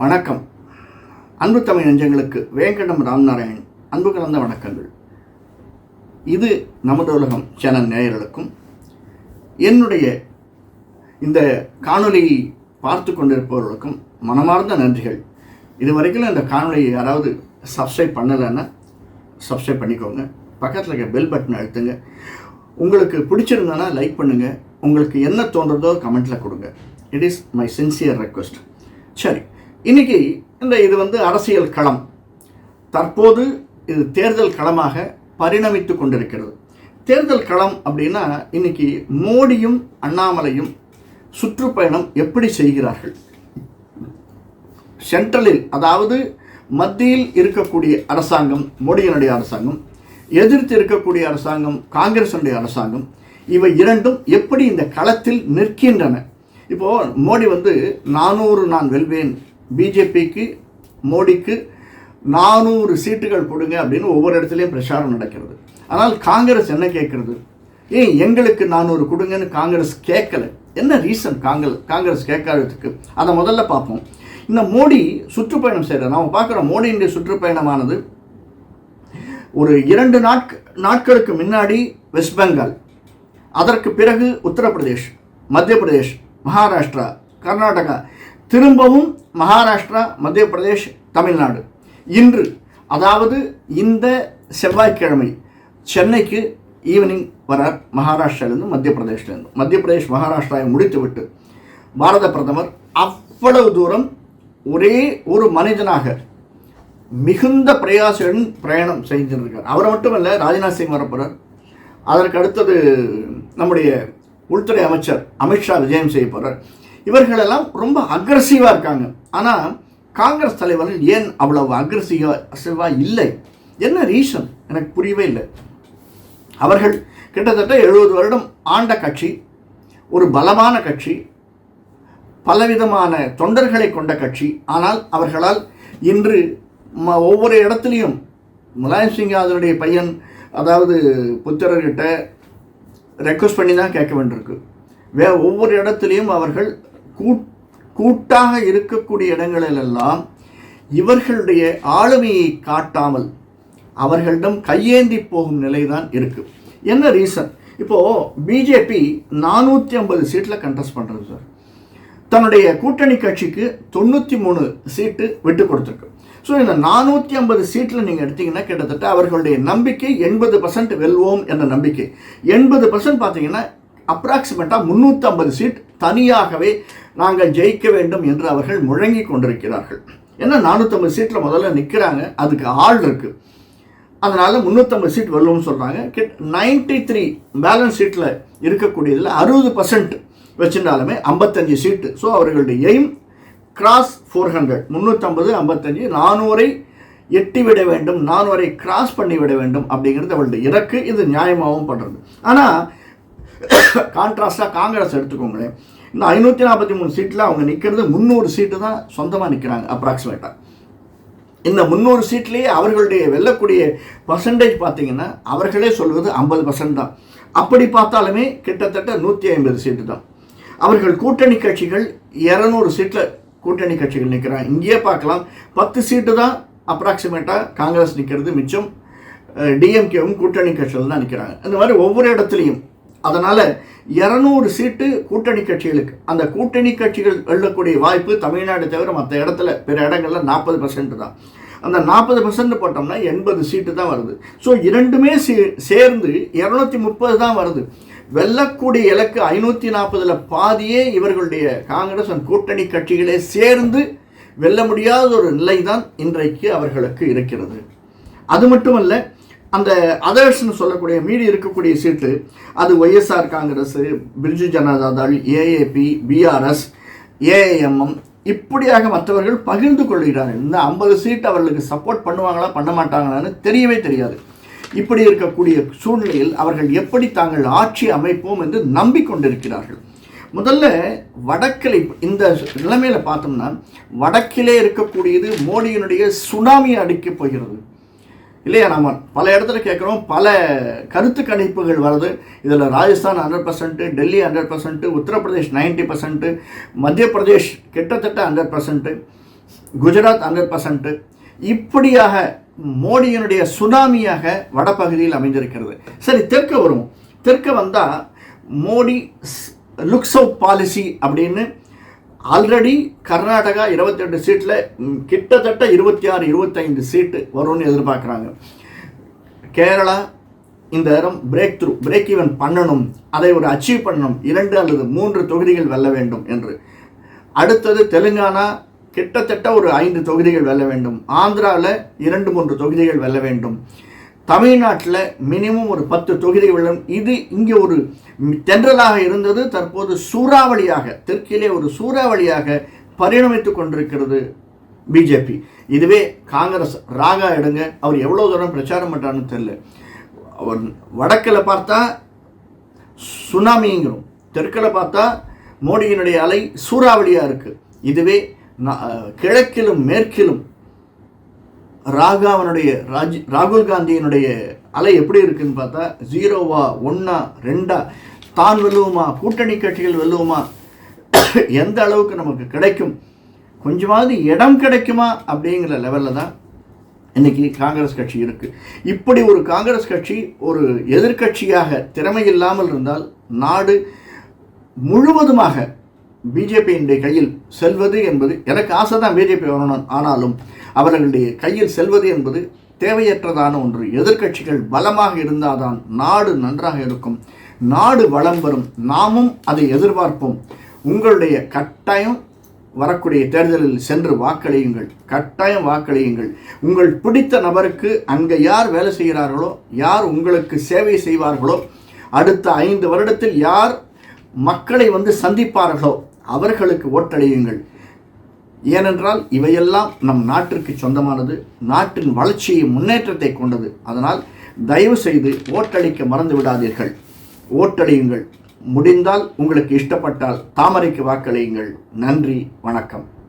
வணக்கம். அன்பு தமிழ் நெஞ்சங்களுக்கு வேங்கடம் ராம்நாராயண் அன்பு கலந்த வணக்கங்கள். இது நமது உலகம் சேனல் நேயர்களுக்கும். என்னுடைய இந்த காணொலியை பார்த்து கொண்டிருப்பவர்களுக்கும் மனமார்ந்த நன்றிகள். இது வரைக்கும் இந்த காணொலியை யாராவது சப்ஸ்கிரைப் பண்ணலைன்னா சப்ஸ்கிரைப் பண்ணிக்கோங்க. பக்கத்தில் இருக்க பெல் பட்டன் அழுத்துங்க. உங்களுக்கு பிடிச்சிருந்தனா லைக் பண்ணுங்கள் உங்களுக்கு என்ன தோன்றதோ கமெண்ட்டில் கொடுங்க. It is my sincere request சரி இன்னைக்கு இந்த இது வந்து அரசியல் களம். தற்போது இது தேர்தல் களமாக பரிணமித்து கொண்டிருக்கிறது. தேர்தல் களம் அப்படின்னா இன்னைக்கு மோடியும் அண்ணாமலையும் சுற்றுப்பயணம் எப்படி செய்கிறார்கள்? சென்ட்ரலில் அதாவது மத்தியில் இருக்கக்கூடிய அரசாங்கம் மோடியினுடைய அரசாங்கம் எதிர்த்து இருக்கக்கூடிய அரசாங்கம் காங்கிரஸுடைய அரசாங்கம் இவை இரண்டும் எப்படி இந்த களத்தில் நிற்கின்றன? இப்போது மோடி வந்து நானூறு நான் வெல்வேன் பிஜேபிக்கு மோடிக்கு நானூறு சீட்டுகள் கொடுங்க அப்படின்னு ஒவ்வொரு இடத்துலையும் பிரச்சாரம் நடக்கிறது. ஆனால் காங்கிரஸ் என்ன கேட்கறது? ஏன் எங்களுக்கு நானூறு கொடுங்கன்னு காங்கிரஸ் கேட்கல? என்ன ரீசன் காங்கிரஸ் காங்கிரஸ் கேட்காததுக்கு? அதை முதல்ல பார்ப்போம். இந்த மோடி சுற்றுப்பயணம் செய்கிறார் நாம் பார்க்குறோம் மோடியினுடைய சுற்றுப்பயணமானது ஒரு இரண்டு நாட்க நாட்களுக்கு முன்னாடி வெஸ்ட் பெங்கால் அதற்கு பிறகு உத்தரப்பிரதேஷ் மத்திய பிரதேஷ் மகாராஷ்டிரா கர்நாடகா திரும்பவும் மகாராஷ்டிரா மத்திய பிரதேஷ் தமிழ்நாடு. இன்று அதாவது இந்த செவ்வாய்க்கிழமை சென்னைக்கு ஈவினிங் வரார் மகாராஷ்டிராலேருந்து மத்திய பிரதேஷ்லேருந்து மத்திய பிரதேஷ் மகாராஷ்டிராவை முடித்துவிட்டு பாரத பிரதமர் அவ்வளவு தூரம் ஒரே ஒரு மனிதனாக மிகுந்த பிரயாசத்துடன் பிரயாணம் செஞ்சிருக்கார். அவரை மட்டுமல்ல ராஜ்நாத் சிங் வரப்போகிறார் அதற்கு அடுத்தது நம்முடைய உள்துறை அமைச்சர் அமித்ஷா விஜயம் செய்ய போகிறார் இவர்களெல்லாம் ரொம்ப அக்ரஸிவாக இருக்காங்க. ஆனால் காங்கிரஸ் தலைவர்கள் ஏன் அவ்வளவு அக்ரஸிவாக இல்லை? என்ன ரீசன் எனக்கு புரியவே இல்லை. அவர்கள் கிட்டத்தட்ட எழுபது வருடம் ஆண்ட கட்சி ஒரு பலமான கட்சி பலவிதமான தொண்டர்களை கொண்ட கட்சி. ஆனால் அவர்களால் இன்று ம ஒவ்வொரு இடத்துலையும் முலாயம் சிங் அதனுடைய பையன் அதாவது புத்திரர்கிட்ட ரெக்வஸ்ட் பண்ணி தான் கேட்க வேண்டியிருக்கு. வே ஒவ்வொரு இடத்துலையும் அவர்கள் கூட்டாக இருக்கக்கூடிய இடங்களிலெல்லாம் இவர்களுடைய ஆளுமையை காட்டாமல் அவர்களிடம் கையேந்தி போகும் நிலை தான் இருக்குது என்ன ரீசன் இப்போது பிஜேபி நானூற்றி ஐம்பது சீட்டில் கண்டஸ்ட் பண்ணுறது சார் தன்னுடைய கூட்டணி கட்சிக்கு தொண்ணூற்றி மூணு சீட்டு விட்டு கொடுத்துருக்கு. ஸோ இந்த நானூற்றி ஐம்பது சீட்டில் நீங்கள் எடுத்தீங்கன்னா கிட்டத்தட்ட அவர்களுடைய நம்பிக்கை எண்பது பர்சன்ட் வெல்வோம் என்ற நம்பிக்கை. எண்பது பர்சன்ட் பார்த்தீங்கன்னா அப்ராக்சிமேட்டாக முந்நூற்றம்பது சீட் தனியாகவே நாங்கள் ஜெயிக்க வேண்டும் என்று அவர்கள் முழங்கி கொண்டிருக்கிறார்கள். ஏன்னா நானூற்றம்பது சீட்டில் முதல்ல நிற்கிறாங்க அதுக்கு ஆள் இருக்குது அதனால் முந்நூற்றம்பது சீட் வரலும்னு சொல்கிறாங்க கிட் நைன்டி த்ரீ பேலன்ஸ் சீட்டில் இருக்கக்கூடியதில் அறுபது பர்சன்ட் வச்சிருந்தாலுமே ஐம்பத்தஞ்சு சீட்டு. ஸோ அவர்களுடைய எய்ம் கிராஸ் ஃபோர் ஹண்ட்ரட் முந்நூற்றம்பது ஐம்பத்தஞ்சு நானூறை எட்டி விட வேண்டும் நானூறை கிராஸ் பண்ணி விட வேண்டும் அப்படிங்கிறது அவளுடைய இலக்கு இது நியாயமாகவும் பண்ணுறது ஆனால் கான்ட்ராஸ்டாக காங்கிரஸ் எடுத்துக்கோங்களேன். இந்த ஐநூற்றி நாற்பத்தி மூணு சீட்டில் அவங்க நிற்கிறது முந்நூறு சீட்டு தான் சொந்தமாக நிற்கிறாங்க அப்ராக்சிமேட்டாக இந்த முந்நூறு சீட்லேயே அவர்களுடைய வெல்லக்கூடிய பர்சன்டேஜ் பார்த்தீங்கன்னா அவர்களே சொல்வது ஐம்பது பர்சன்ட் தான். அப்படி பார்த்தாலுமே கிட்டத்தட்ட நூற்றி ஐம்பது சீட்டு தான். அவர்கள் கூட்டணி கட்சிகள் இரநூறு சீட்டில் கூட்டணி கட்சிகள் நிற்கிறாங்க இங்கேயே பார்க்கலாம். பத்து சீட்டு தான் அப்ராக்சிமேட்டாக காங்கிரஸ் நிற்கிறது மிச்சம். டிஎம்கேவும் கூட்டணி கட்சிகள் தான் நிற்கிறாங்க இந்த மாதிரி ஒவ்வொரு இடத்துலையும் அதனால் இரநூறு சீட்டு கூட்டணி கட்சிகளுக்கு அந்த கூட்டணி கட்சிகள் வெல்லக்கூடிய வாய்ப்பு தமிழ்நாடு தவிர மற்ற இடத்துல பிற இடங்களில் நாற்பது பர்சன்ட் தான். அந்த நாற்பது பர்சன்ட் போட்டோம்னா எண்பது சீட்டு தான் வருது. ஸோ இரண்டுமே சே சேர்ந்து இரநூத்தி முப்பது தான் வருது. வெல்லக்கூடிய இலக்கு ஐநூற்றி நாற்பதில் பாதியே இவர்களுடைய காங்கிரஸ் அண்ட் கூட்டணி கட்சிகளே சேர்ந்து வெல்ல முடியாத ஒரு நிலை தான் இன்றைக்கு அவர்களுக்கு இருக்கிறது. அது மட்டுமல்ல அந்த அதர்ஸ்னு சொல்லக்கூடிய மீறி இருக்கக்கூடிய சீட்டு அது YSR Congress Biju Janata Dal AAP BRS AIMM இப்படியாக மற்றவர்கள் பகிர்ந்து கொள்கிறார்கள். இந்த ஐம்பது சீட் அவர்களுக்கு சப்போர்ட் பண்ணுவாங்களா பண்ண மாட்டாங்களான்னு தெரியவே தெரியாது. இப்படி இருக்கக்கூடிய சூழ்நிலையில் அவர்கள் எப்படி தாங்கள் ஆட்சி அமைப்போம் என்று நம்பிக்கொண்டிருக்கிறார்கள். முதல்ல வடக்கில் இந்த நிலைமையில் பார்த்தோம்னா வடக்கிலே இருக்கக்கூடியது மோடியினுடைய சுனாமி அடிக்கப் போகிறது. இல்லையா நம்ம பல இடத்துல கேட்குறோம் பல கருத்து கணிப்புகள் வருது. இதில் Rajasthan hundred percent Delhi hundred percent Uttar Pradesh ninety percent Madhya Pradesh கிட்டத்தட்ட hundred percent Gujarat hundred percent இப்படியாக மோடியினுடைய சுனாமியாக வடபகுதியில் அமைந்திருக்கிறது. சரி தெற்க வரும் தெற்க வந்தால் மோடி லுக்ஸ் அவுட் பாலிசி அப்படின்னு ஆல்ரெடி கர்நாடகா இருபத்தெட்டு சீட்டில் கிட்டத்தட்ட இருபத்தி ஆறு இருபத்தைந்து சீட்டு வரும்னு எதிர்பார்க்குறாங்க. கேரளா இந்த நேரம் பிரேக் த்ரூ பிரேக் ஈவன் பண்ணணும் அதை ஒரு அச்சீவ் பண்ணணும் இரண்டு அல்லது மூன்று தொகுதிகள் வெல்ல வேண்டும் என்று. அடுத்தது தெலுங்கானா கிட்டத்தட்ட ஒரு ஐந்து தொகுதிகள் வெல்ல வேண்டும். ஆந்திராவில் இரண்டு மூன்று தொகுதிகள் வெல்ல வேண்டும். தமிழ்நாட்டில் மினிமம் ஒரு பத்து தொகுதி வெல்லும் இது இங்கே ஒரு தென்றலாக இருந்தது. தற்போது சூறாவளியாக தெற்கிலே ஒரு சூறாவளியாக பரிணமித்து கொண்டிருக்கிறது பிஜேபி இதுவே காங்கிரஸ் ராகா எடுங்க. அவர் எவ்வளோ தூரம் பிரச்சாரம் பண்ணுறான்னு தெரில அவர் வடக்கில் பார்த்தா சுனாமிங்கிறோம். தெற்கில் பார்த்தா மோடியினுடைய அலை சூறாவளியாக இருக்குது இதுவே கிழக்கிலும் மேற்கிலும் ராகாவனுடைய ராஜ் ராகுல் காந்தியினுடைய அலை எப்படி இருக்குன்னு பார்த்தா ஜீரோவா ஒன்றா ரெண்டா தான் வெல்லுவோமா கூட்டணி கட்சிகள் வெல்லுவோமா எந்த அளவுக்கு நமக்கு கிடைக்கும் கொஞ்சமாவது இடம் கிடைக்குமா அப்படிங்கிற லெவலில் தான் இன்றைக்கி காங்கிரஸ் கட்சி இருக்குது இப்படி ஒரு காங்கிரஸ் கட்சி ஒரு எதிர்க்கட்சியாக திறமை இல்லாமல் இருந்தால் நாடு முழுவதுமாக பிஜேபியினுடைய கையில் செல்வது என்பது எனக்கு ஆசை தான் பிஜேபி வரணும் ஆனாலும் அவர்களுடைய கையில் செல்வது என்பது தேவையற்றதான ஒன்று. எதிர்க்கட்சிகள் பலமாக இருந்தால்தான் நாடு நன்றாக இருக்கும். நாடு வளம் வரும் நாமும் அதை எதிர்பார்ப்போம். உங்களுடைய கட்டாயம் வரக்கூடிய தேர்தலில் சென்று வாக்களியுங்கள். கட்டாயம் வாக்களியுங்கள். உங்கள் பிடித்த நபருக்கு அங்கே யார் வேலை செய்கிறார்களோ யார் உங்களுக்கு சேவை செய்வார்களோ அடுத்த ஐந்து வருடத்தில் யார் மக்களை வந்து சந்திப்பார்களோ அவர்களுக்கு ஓட்டளியுங்கள். ஏனென்றால் இவையெல்லாம் நம் நாட்டிற்கு சொந்தமானது நாட்டின் வளர்ச்சியை முன்னேற்றத்தை கொண்டது. அதனால் தயவு செய்து ஓட்டளிக்க மறந்து விடாதீர்கள். ஓட்டளியுங்கள். முடிந்தால் உங்களுக்கு இஷ்டப்பட்டால் தாமரைக்கு வாக்களியுங்கள். நன்றி வணக்கம்.